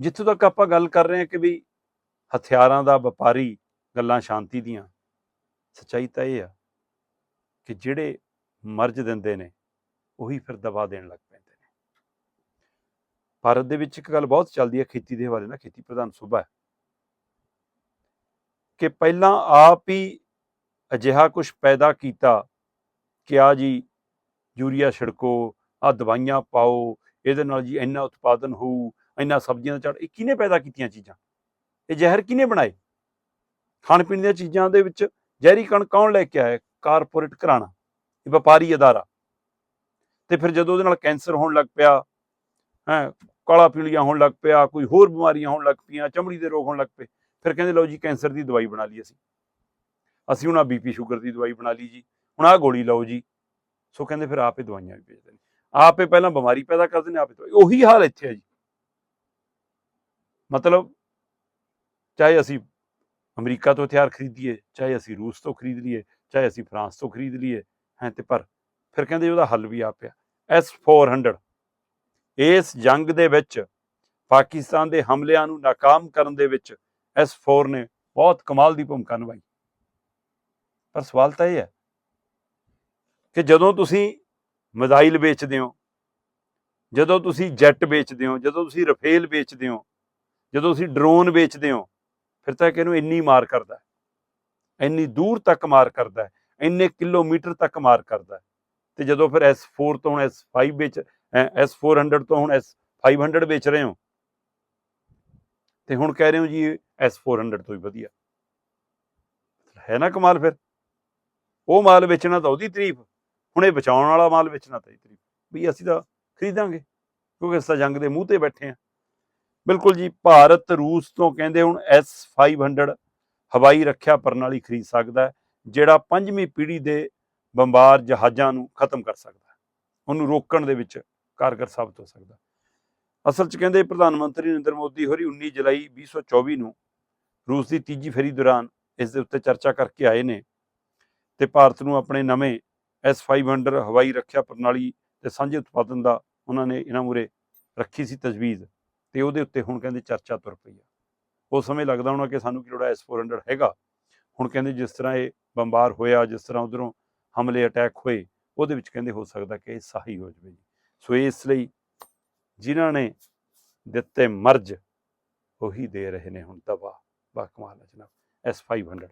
ਜਿੱਥੋਂ ਤੱਕ ਆਪਾਂ ਗੱਲ ਕਰ ਰਹੇ ਹਾਂ ਕਿ ਵੀ ਹਥਿਆਰਾਂ ਦਾ ਵਪਾਰੀ ਗੱਲਾਂ ਸ਼ਾਂਤੀ ਦੀਆਂ, ਸੱਚਾਈ ਤਾਂ ਇਹ ਆ ਕਿ ਜਿਹੜੇ ਮਰਜ ਦਿੰਦੇ ਨੇ, ਉਹੀ ਫਿਰ ਦਬਾ ਦੇਣ ਲੱਗ ਪੈਂਦੇ ਨੇ। ਭਾਰਤ ਦੇ ਵਿੱਚ ਇੱਕ ਗੱਲ ਬਹੁਤ ਚੱਲਦੀ ਹੈ, ਖੇਤੀ ਦੇ ਹਵਾਲੇ ਨਾਲ ਖੇਤੀ ਪ੍ਰਧਾਨ ਸੂਬਾ ਹੈ। ਕਿ ਪਹਿਲਾਂ ਆਪ ਹੀ ਅਜਿਹਾ ਕੁਝ ਪੈਦਾ ਕੀਤਾ ਕਿ ਆ ਜੀ ਯੂਰੀਆ ਛਿੜਕੋ ਆ ਦਵਾਈਆਂ ਪਾਓ, ਇਹਦੇ ਨਾਲ ਜੀ ਇੰਨਾ ਉਤਪਾਦਨ ਹੋਊ ਇੰਨਾ ਸਬਜ਼ੀਆਂ ਦਾ ਝਾੜ, ਇਹ ਕਿਹਨੇ ਪੈਦਾ ਕੀਤੀਆਂ ਚੀਜ਼ਾਂ? ਇਹ ਜ਼ਹਿਰ ਕਿਹਨੇ ਬਣਾਏ? ਖਾਣ ਪੀਣ ਦੀਆਂ ਚੀਜ਼ਾਂ ਦੇ ਵਿੱਚ ਜ਼ਹਿਰੀ ਕਣ ਕੌਣ ਲੈ ਕੇ ਆਇਆ? ਕਾਰਪੋਰੇਟ ਘਰਾਣਾ, ਇਹ ਵਪਾਰੀ ਅਦਾਰਾ। ਤੇ ਫਿਰ ਜਦੋਂ ਉਹਦੇ ਨਾਲ ਕੈਂਸਰ ਹੋਣ ਲੱਗ ਪਿਆ, ਹੈ, ਕਾਲਾ ਪੀਲੀਆ ਹੋਣ ਲੱਗ ਪਿਆ, ਕੋਈ ਹੋਰ ਬਿਮਾਰੀਆਂ ਹੋਣ ਲੱਗ ਪਈਆਂ, ਚਮੜੀ ਦੇ ਰੋਗ ਹੋਣ ਲੱਗ ਪਏ, ਫਿਰ ਕਹਿੰਦੇ, ਲਓ ਜੀ, ਕੈਂਸਰ ਦੀ ਦਵਾਈ ਬਣਾ ਲਈ ਅਸੀਂ। ਅਸੀਂ ਹੁਣ ਆ ਬੀਪੀ ਸ਼ੂਗਰ ਦੀ ਦਵਾਈ ਬਣਾ ਲਈ ਜੀ। ਹੁਣ ਆਹ ਗੋਲੀ ਲਓ ਜੀ। ਸੋ ਕਹਿੰਦੇ, ਫਿਰ ਆਪੇ ਦਵਾਈਆਂ ਵੀ ਵੇਚਦੇ ਨੇ। ਆਪੇ ਪਹਿਲਾਂ ਬਿਮਾਰੀ ਪੈਦਾ ਕਰਦੇ ਨੇ, ਆਪੇ ਦਵਾਈ ਉਹੀ ਹਾਲ ਇੱਥੇ ਹੈ ਜੀ। ਮਤਲਬ ਚਾਹੇ ਅਸੀਂ ਅਮਰੀਕਾ ਤੋਂ ਹਥਿਆਰ ਖਰੀਦੀਏ, ਚਾਹੇ ਅਸੀਂ ਰੂਸ ਤੋਂ ਖਰੀਦ ਲਈਏ, ਚਾਹੇ ਅਸੀਂ ਫਰਾਂਸ ਤੋਂ ਖਰੀਦ ਲਈਏ, ਹੈ ਤੇ ਪਰ ਫਿਰ ਕਹਿੰਦੇ ਉਹਦਾ ਹੱਲ ਵੀ ਆ ਪਿਆ। S400 ਇਸ ਜੰਗ ਦੇ ਵਿੱਚ ਪਾਕਿਸਤਾਨ ਦੇ ਹਮਲਿਆਂ ਨੂੰ ਨਾਕਾਮ ਕਰਨ ਦੇ ਵਿੱਚ ਐਸ S4 ਨੇ ਬਹੁਤ ਕਮਾਲ ਦੀ ਭੂਮਿਕਾ ਨਿਭਾਈ। ਪਰ ਸਵਾਲ ਤਾਂ ਇਹ ਹੈ ਕਿ ਜਦੋਂ ਤੁਸੀਂ ਮਿਜ਼ਾਈਲ ਵੇਚਦੇ ਹੋ, ਜਦੋਂ ਤੁਸੀਂ ਜੈਟ ਵੇਚਦੇ ਹੋ, ਜਦੋਂ ਤੁਸੀਂ ਰਫੇਲ ਵੇਚਦੇ ਹੋ ਜਦੋਂ ਤੁਸੀਂ ਡਰੋਨ ਵੇਚਦੇ ਹੋ, ਫਿਰ ਤਾਂ ਕਿਹਨੂੰ ਇੰਨੀ ਮਾਰ ਕਰਦਾ ਇੰਨੀ ਦੂਰ ਤੱਕ ਮਾਰ ਕਰਦਾ ਇੰਨੇ ਕਿਲੋਮੀਟਰ ਤੱਕ ਮਾਰ ਕਰਦਾ ਹੈ। ਤੇ ਜਦੋਂ ਫਿਰ S4 ਤੋਂ ਹੁਣ S5 ਵਿੱਚ ਅਹ S400 ਤੋਂ ਹੁਣ S500 ਵੇਚ ਰਹੇ ਹੋ, ਤੇ ਹੁਣ ਕਹਿ ਰਹੇ ਹੋ ਜੀ S400 ਤੋਂ ਹੀ ਵਧੀਆ। ਹੈ ਨਾ ਕਮਾਲ ਫਿਰ? ਉਹ ਮਾਲ ਵੇਚਣਾ ਤਾਂ ਉਹਦੀ ਤਾਰੀਫ, ਹੁਣ ਇਹ ਬਚਾਉਣ ਵਾਲਾ ਮਾਲ ਵੇਚਣਾ ਤਾਂ ਇਹ ਤਾਰੀਫ, ਵੀ ਅਸੀਂ ਤਾਂ ਖਰੀਦਾਂਗੇ, ਕਿਉਂਕਿ ਅਸੀਂ ਜੰਗ ਦੇ ਮੂੰਹ ਤੇ ਬੈਠੇ ਆ ਬਿਲਕੁਲ ਜੀ, ਭਾਰਤ, ਰੂਸ ਤੋਂ ਕਹਿੰਦੇ ਹੁਣ S500 ਹਵਾਈ ਰੱਖਿਆ ਪ੍ਰਣਾਲੀ ਖਰੀਦ ਸਕਦਾ ਜਿਹੜਾ ਪੰਜਵੀਂ ਪੀੜ੍ਹੀ ਦੇ ਬੰਬਾਰ ਜਹਾਜ਼ਾਂ ਨੂੰ ਖਤਮ ਕਰ ਸਕਦਾ ਉਹਨੂੰ ਰੋਕਣ ਦੇ ਵਿੱਚ ਕਾਰਗਰ ਸਾਬਤ ਹੋ ਸਕਦਾ ਅਸਲ 'ਚ ਕਹਿੰਦੇ ਪ੍ਰਧਾਨ ਮੰਤਰੀ ਨਰਿੰਦਰ ਮੋਦੀ ਹੋਰੀ 19 ਜੁਲਾਈ 2024 ਨੂੰ ਰੂਸ ਦੀ ਤੀਜੀ ਫੇਰੀ ਦੌਰਾਨ ਇਸ ਦੇ ਉੱਤੇ ਚਰਚਾ ਕਰਕੇ ਆਏ ਨੇ ਤੇ ਭਾਰਤ ਨੂੰ ਆਪਣੇ ਨਵੇਂ S500 ਹਵਾਈ ਰੱਖਿਆ ਪ੍ਰਣਾਲੀ ਤੇ ਸਾਂਝੇ ਉਤਪਾਦਨ ਦਾ ਉਹਨਾਂ ਨੇ ਇਹਨਾਂ ਮੂਰੇ ਰੱਖੀ ਸੀ ਤਜਵੀਜ਼। ਤੇ ਉਹਦੇ ਉੱਤੇ ਹੁਣ ਕਹਿੰਦੇ ਚਰਚਾ ਤੁਰ ਪਈ ਆ। ਉਸ ਸਮੇਂ ਲੱਗਦਾ ਹੋਣਾ ਕਿ ਸਾਨੂੰ ਕੀ ਲੋੜ S400 ਹੈਗਾ। ਹੁਣ ਕਹਿੰਦੇ ਜਿਸ ਤਰ੍ਹਾਂ ਇਹ ਬੰਬਾਰ ਹੋਇਆ, ਜਿਸ ਤਰ੍ਹਾਂ ਉਧਰੋਂ ਹਮਲੇ ਅਟੈਕ ਹੋਏ, ਉਹਦੇ ਵਿੱਚ ਕਹਿੰਦੇ ਹੋ ਸਕਦਾ ਕਿ ਇਹ ਸਹੀ ਹੋ ਜਾਵੇ ਜੀ। ਸੋ ਇਸ ਲਈ ਜਿਨ੍ਹਾਂ ਨੇ ਦਿੱਤੇ ਮਰਜ, ਉਹੀ ਦੇ ਰਹੇ ਨੇ ਹੁਣ ਦਵਾ ਬਾ ਕਮਾਲ ਹੈ ਜਨਾਬ S500